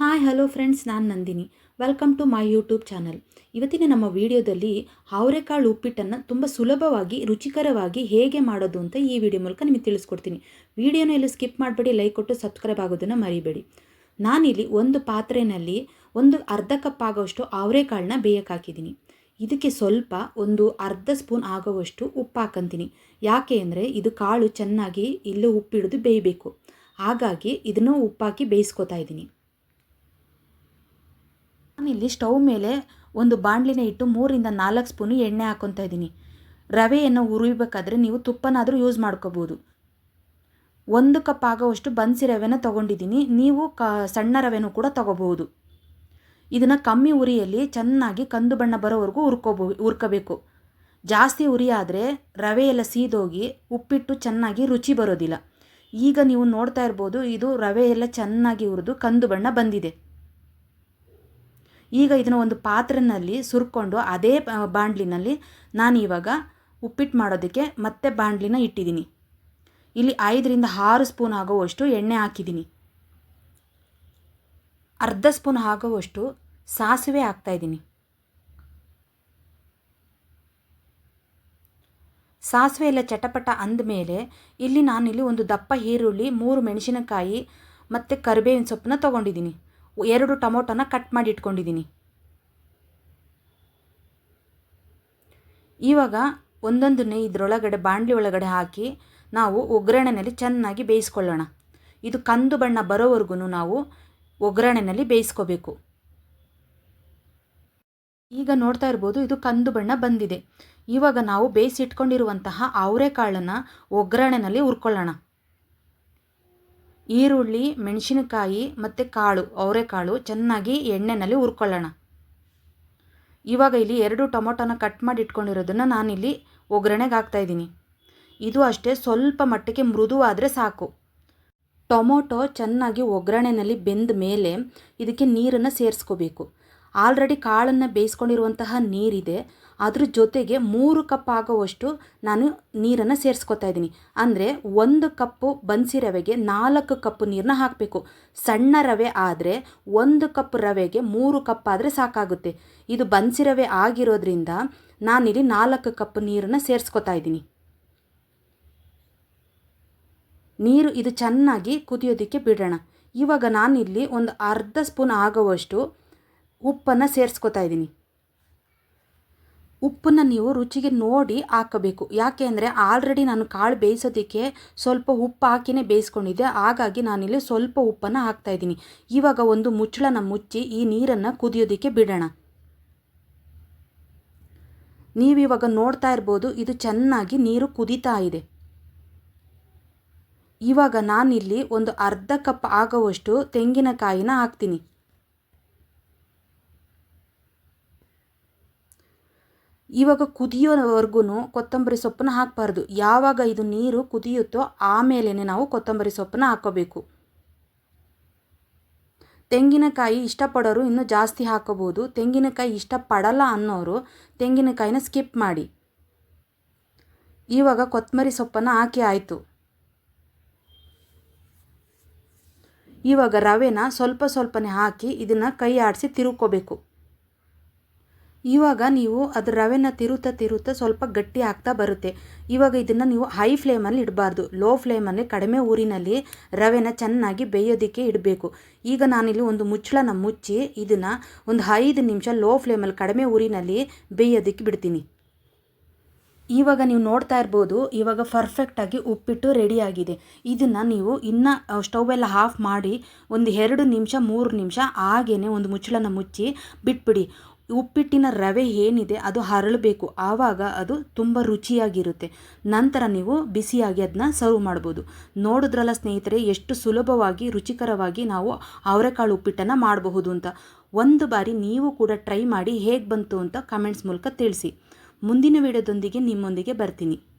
Hi hello friends ನಾನು Nandini. Welcome to my YouTube channel ಇವತ್ತಿನ ನಮ್ಮ ವಿಡಿಯೋದಲ್ಲಿ ಅವರೆಕಾಳು ಉಪ್ಪಿಟ್ಟನ್ನು ತುಂಬ ಸುಲಭವಾಗಿ, ರುಚಿಕರವಾಗಿ ಹೇಗೆ ಮಾಡೋದು ಅಂತ ಈ ವಿಡಿಯೋ ಮೂಲಕ ನಿಮಗೆ ತಿಳಿಸ್ಕೊಡ್ತೀನಿ. ವಿಡಿಯೋನ ಎಲ್ಲೂ ಸ್ಕಿಪ್ ಮಾಡಬೇಡಿ ಲೈಕ್ ಕೊಟ್ಟು ಸಬ್ಸ್ಕ್ರೈಬ್ ಆಗೋದನ್ನು ಮರಿಬೇಡಿ. ನಾನಿಲ್ಲಿ ಒಂದು ಪಾತ್ರೆಯಲ್ಲಿ ಒಂದು ಅರ್ಧ ಕಪ್ ಆಗೋಷ್ಟು ಅವರೆಕಾಳನ್ನ ಬೇಯಕ್ಕೆ ಇದಕ್ಕೆ ಸ್ವಲ್ಪ ಒಂದು ಅರ್ಧ ಸ್ಪೂನ್ ಆಗೋವಷ್ಟು ಉಪ್ಪು ಹಾಕಂತೀನಿ. ಯಾಕೆ ಅಂದರೆ ಇದು ಕಾಳು ಚೆನ್ನಾಗಿ ಇಲ್ಲೂ ಉಪ್ಪಿಡಿದು ಬೇಯಬೇಕು. ಹಾಗಾಗಿ ಇದನ್ನು ಉಪ್ಪಾಕಿ ಬೇಯಿಸ್ಕೊತಾ ಇದ್ದೀನಿ. ನಾನಿಲ್ಲಿ ಸ್ಟವ್ ಮೇಲೆ ಒಂದು ಬಾಣಲಿನ ಇಟ್ಟು ಮೂರಿಂದ ನಾಲ್ಕು ಸ್ಪೂನು ಎಣ್ಣೆ ಹಾಕ್ಕೊತಾ ಇದ್ದೀನಿ. ರವೆಯನ್ನು ಹುರಿಬೇಕಾದ್ರೆ ನೀವು ತುಪ್ಪನಾದರೂ ಯೂಸ್ ಮಾಡ್ಕೋಬೋದು. ಒಂದು ಕಪ್ ಆಗೋವಷ್ಟು ಬನ್ಸಿ ರವೆನ ತೊಗೊಂಡಿದ್ದೀನಿ. ನೀವು ಕ, ಸಣ್ಣ ರವೆನೂ ಕೂಡ ತೊಗೋಬೋದು ಇದನ್ನು ಕಮ್ಮಿ ಉರಿಯಲ್ಲಿ ಚೆನ್ನಾಗಿ ಕಂದು ಬಣ್ಣ ಬರೋವರೆಗೂ ಹುರ್ಕೋಬೋ, ಹುರ್ಕೋಬೇಕು. ಜಾಸ್ತಿ ಉರಿ ಆದರೆ ರವೆ ಎಲ್ಲ ಸೀದೋಗಿ ಉಪ್ಪಿಟ್ಟು ಚೆನ್ನಾಗಿ ರುಚಿ ಬರೋದಿಲ್ಲ. ಈಗ ನೀವು ನೋಡ್ತಾ ಇರ್ಬೋದು, ಇದು ರವೆ ಎಲ್ಲ ಚೆನ್ನಾಗಿ ಉರಿದು ಕಂದು ಬಣ್ಣ ಬಂದಿದೆ. ಈಗ ಇದನ್ನು ಒಂದು ಪಾತ್ರೆಯಲ್ಲಿ ಸುರ್ಕೊಂಡು ಅದೇ ಬಾಣಲಿನಲ್ಲಿ ನಾನು ಇವಾಗ ಉಪ್ಪಿಟ್ಟು ಮಾಡೋದಕ್ಕೆ ಮತ್ತೆ ಬಾಣಲಿನ ಇಟ್ಟಿದ್ದೀನಿ. ಇಲ್ಲಿ ಐದರಿಂದ ಆರು ಸ್ಪೂನ್ ಆಗುವಷ್ಟು ಎಣ್ಣೆ ಹಾಕಿದ್ದೀನಿ. ಅರ್ಧ ಸ್ಪೂನ್ ಆಗುವಷ್ಟು ಸಾಸಿವೆ ಹಾಕ್ತಾಯಿದ್ದೀನಿ ಸಾಸಿವೆ ಎಲ್ಲ ಚಟಪಟ ಅಂದಮೇಲೆ ಇಲ್ಲಿ ನಾನಿಲ್ಲಿ ಒಂದು ದಪ್ಪ ಈರುಳ್ಳಿ, ಮೂರು ಮೆಣಸಿನಕಾಯಿ ಮತ್ತು ಕರಿಬೇವಿನ ಸೊಪ್ಪನ್ನ ತೊಗೊಂಡಿದ್ದೀನಿ. ಎರಡು ಟೊಮೊಟೊನ ಕಟ್ ಮಾಡಿ ಇಟ್ಕೊಂಡಿದ್ದೀನಿ. ಇವಾಗ ಒಂದೊಂದನ್ನೇ ಇದರೊಳಗಡೆ ಬಾಣಲಿ ಒಳಗಡೆ ಹಾಕಿ ನಾವು ಒಗ್ಗರಣೆಯಲ್ಲಿ ಚೆನ್ನಾಗಿ ಬೇಯಿಸ್ಕೊಳ್ಳೋಣ. ಇದು ಕಂದು ಬಣ್ಣ ಬರೋವರೆಗೂ ನಾವು ಒಗ್ಗರಣೆಯಲ್ಲಿ ಬೇಯಿಸ್ಕೋಬೇಕು. ಈಗ ನೋಡ್ತಾ ಇರ್ಬೋದು ಇದು ಕಂದು ಬಣ್ಣ ಬಂದಿದೆ. ಇವಾಗ ನಾವು ಬೇಯಿಸಿಟ್ಕೊಂಡಿರುವಂತಹ ಅವರೆಕಾಳನ್ನು ಒಗ್ಗರಣೆಯಲ್ಲಿ ಹುರ್ಕೊಳ್ಳೋಣ. ಈರುಳ್ಳಿ, ಮೆಣಸಿನಕಾಯಿ ಮತ್ತು ಕಾಳು, ಅವರೆಕಾಳು ಚೆನ್ನಾಗಿ ಎಣ್ಣೆಯಲ್ಲಿ ಹುರ್ಕೊಳ್ಳೋಣ. ಇವಾಗ ಇಲ್ಲಿ ಎರಡು ಟೊಮೊಟೊನ ಕಟ್ ಮಾಡಿ ಇಟ್ಕೊಂಡಿರೋದನ್ನು ನಾನಿಲ್ಲಿ ಒಗ್ಗರಣೆಗೆ ಹಾಕ್ತಾಯಿದ್ದೀನಿ ಇದು ಅಷ್ಟೇ, ಸ್ವಲ್ಪ ಮಟ್ಟಿಗೆ ಮೃದುವಾದರೆ ಸಾಕು. ಟೊಮೊಟೊ ಚೆನ್ನಾಗಿ ಒಗ್ಗರಣೆಯಲ್ಲಿ ಬೆಂದ ಮೇಲೆ ಇದಕ್ಕೆ ನೀರನ್ನು ಸೇರಿಸ್ಕೋಬೇಕು. ಆಲ್ರೆಡಿ ಕಾಳನ್ನು ಬೇಯಿಸ್ಕೊಂಡಿರುವಂತಹ ನೀರಿದೆ. ಅದ್ರ ಜೊತೆಗೆ ಮೂರು ಕಪ್ ಆಗೋವಷ್ಟು ನಾನು ನೀರನ್ನು ಸೇರಿಸ್ಕೊತಾ ಇದ್ದೀನಿ. ಅಂದರೆ ಒಂದು ಕಪ್ಪು ಬನ್ಸಿ ರವೆಗೆ ನಾಲ್ಕು ಕಪ್ ನೀರನ್ನ ಹಾಕಬೇಕು. ಸಣ್ಣ ರವೆ ಆದರೆ ಒಂದು ಕಪ್ ರವೆಗೆ ಮೂರು ಕಪ್ ಆದರೆ ಸಾಕಾಗುತ್ತೆ. ಇದು ಬನ್ಸಿ ರವೆ ಆಗಿರೋದ್ರಿಂದ ನಾನಿಲ್ಲಿ ನಾಲ್ಕು ಕಪ್ ನೀರನ್ನು ಸೇರಿಸ್ಕೊತಾ ಇದ್ದೀನಿ. ನೀರು ಇದು ಚೆನ್ನಾಗಿ ಕುದಿಯೋದಕ್ಕೆ ಬಿಡೋಣ. ಇವಾಗ ನಾನಿಲ್ಲಿ ಒಂದು ಅರ್ಧ ಸ್ಪೂನ್ ಆಗುವಷ್ಟು ಉಪ್ಪನ್ನು ಸೇರಿಸ್ಕೊತಾ ಇದ್ದೀನಿ. ಉಪ್ಪನ್ನು ನೀವು ರುಚಿಗೆ ನೋಡಿ ಹಾಕಬೇಕು. ಯಾಕೆ ಅಂದರೆ ಆಲ್ರೆಡಿ ನಾನು ಕಾಳು ಬೇಯಿಸೋದಕ್ಕೆ ಸ್ವಲ್ಪ ಉಪ್ಪು ಹಾಕಿನೇ ಬೇಯಿಸ್ಕೊಂಡಿದ್ದೆ. ಹಾಗಾಗಿ ನಾನಿಲ್ಲಿ ಸ್ವಲ್ಪ ಉಪ್ಪನ್ನು ಹಾಕ್ತಾಯಿದ್ದೀನಿ ಇವಾಗ ಒಂದು ಮುಚ್ಚಳನ ಮುಚ್ಚಿ ಈ ನೀರನ್ನು ಕುದಿಯೋದಕ್ಕೆ ಬಿಡೋಣ. ನೀವಿವಾಗ ನೋಡ್ತಾ ಇರ್ಬೋದು, ಇದು ಚೆನ್ನಾಗಿ ನೀರು ಕುದೀತಾ ಇದೆ. ಇವಾಗ ನಾನಿಲ್ಲಿ ಒಂದು ಅರ್ಧ ಕಪ್ ಆಗೋವಷ್ಟು ತೆಂಗಿನಕಾಯಿನ ಹಾಕ್ತೀನಿ. ಇವಾಗ ಕುದಿಯೋವರೆಗೂ ಕೊತ್ತಂಬರಿ ಸೊಪ್ಪನ್ನ ಹಾಕಬಾರ್ದು. ಯಾವಾಗ ಇದು ನೀರು ಕುದಿಯುತ್ತೋ ಆಮೇಲೆ ನಾವು ಕೊತ್ತಂಬರಿ ಸೊಪ್ಪನ್ನ ಹಾಕೋಬೇಕು ತೆಂಗಿನಕಾಯಿ ಇಷ್ಟಪಡೋರು ಇನ್ನೂ ಜಾಸ್ತಿ ಹಾಕೋಬೋದು ತೆಂಗಿನಕಾಯಿ ಇಷ್ಟಪಡಲ್ಲ ಅನ್ನೋರು ತೆಂಗಿನಕಾಯಿನ ಸ್ಕಿಪ್ ಮಾಡಿ. ಇವಾಗ ಕೊತ್ತಂಬರಿ ಸೊಪ್ಪನ್ನು ಹಾಕಿ ಆಯಿತು. ಇವಾಗ ರವೆನ ಸ್ವಲ್ಪ ಸ್ವಲ್ಪನೇ ಹಾಕಿ ಇದನ್ನು ಕೈ ಆಡಿಸಿ ತಿರುಕೋಬೇಕು ಇವಾಗ ನೀವು ಅದು ರವೆನ ತಿರುತ್ತಾ ತಿರುತ್ತಾ ಸ್ವಲ್ಪ ಗಟ್ಟಿ ಆಗ್ತಾ ಬರುತ್ತೆ. ಇವಾಗ ಇದನ್ನು ನೀವು ಹೈ ಫ್ಲೇಮಲ್ಲಿ ಇಡಬಾರ್ದು. ಲೋ ಫ್ಲೇಮಲ್ಲಿ ಕಡಿಮೆ ಊರಿನಲ್ಲಿ ರವೆನ ಚೆನ್ನಾಗಿ ಬೇಯೋದಕ್ಕೆ ಇಡಬೇಕು. ಈಗ ನಾನಿಲ್ಲಿ ಒಂದು ಮುಚ್ಚಳನ ಮುಚ್ಚಿ ಇದನ್ನು ಒಂದು ಐದು ನಿಮಿಷ ಲೋ ಫ್ಲೇಮಲ್ಲಿ ಕಡಿಮೆ ಊರಿನಲ್ಲಿ ಬೇಯೋದಕ್ಕೆ ಬಿಡ್ತೀನಿ. ಇವಾಗ ನೀವು ನೋಡ್ತಾ ಇರ್ಬೋದು, ಇವಾಗ ಪರ್ಫೆಕ್ಟಾಗಿ ಉಪ್ಪಿಟ್ಟು ರೆಡಿಯಾಗಿದೆ ಇದನ್ನು ನೀವು ಇನ್ನು ಸ್ಟೌವೆಲ್ಲ ಆಫ್ ಮಾಡಿ, ಒಂದು ಎರಡು ನಿಮಿಷ, ಮೂರು ನಿಮಿಷ ಹಾಗೇ ಒಂದು ಮುಚ್ಚಳನ ಮುಚ್ಚಿ ಬಿಟ್ಬಿಡಿ. ಉಪ್ಪಿಟ್ಟಿನ ರವೆ ಏನಿದೆ ಅದು ಹರಳಬೇಕು. ಆವಾಗ ಅದು ತುಂಬ ರುಚಿಯಾಗಿರುತ್ತೆ. ನಂತರ ನೀವು ಬಿಸಿಯಾಗಿ ಅದನ್ನ ಸರ್ವ್ ಮಾಡ್ಬೋದು. ನೋಡಿದ್ರಲ್ಲ ಸ್ನೇಹಿತರೆ, ಎಷ್ಟು ಸುಲಭವಾಗಿ, ರುಚಿಕರವಾಗಿ ನಾವು ಅವರೆಕಾಳು ಉಪ್ಪಿಟ್ಟನ್ನು ಮಾಡಬಹುದು ಅಂತ. ಒಂದು ಬಾರಿ ನೀವು ಕೂಡ ಟ್ರೈ ಮಾಡಿ ಹೇಗೆ ಬಂತು ಅಂತ ಕಮೆಂಟ್ಸ್ ಮೂಲಕ ತಿಳಿಸಿ. ಮುಂದಿನ ವಿಡಿಯೋದೊಂದಿಗೆ ನಿಮ್ಮೊಂದಿಗೆ ಬರ್ತೀನಿ.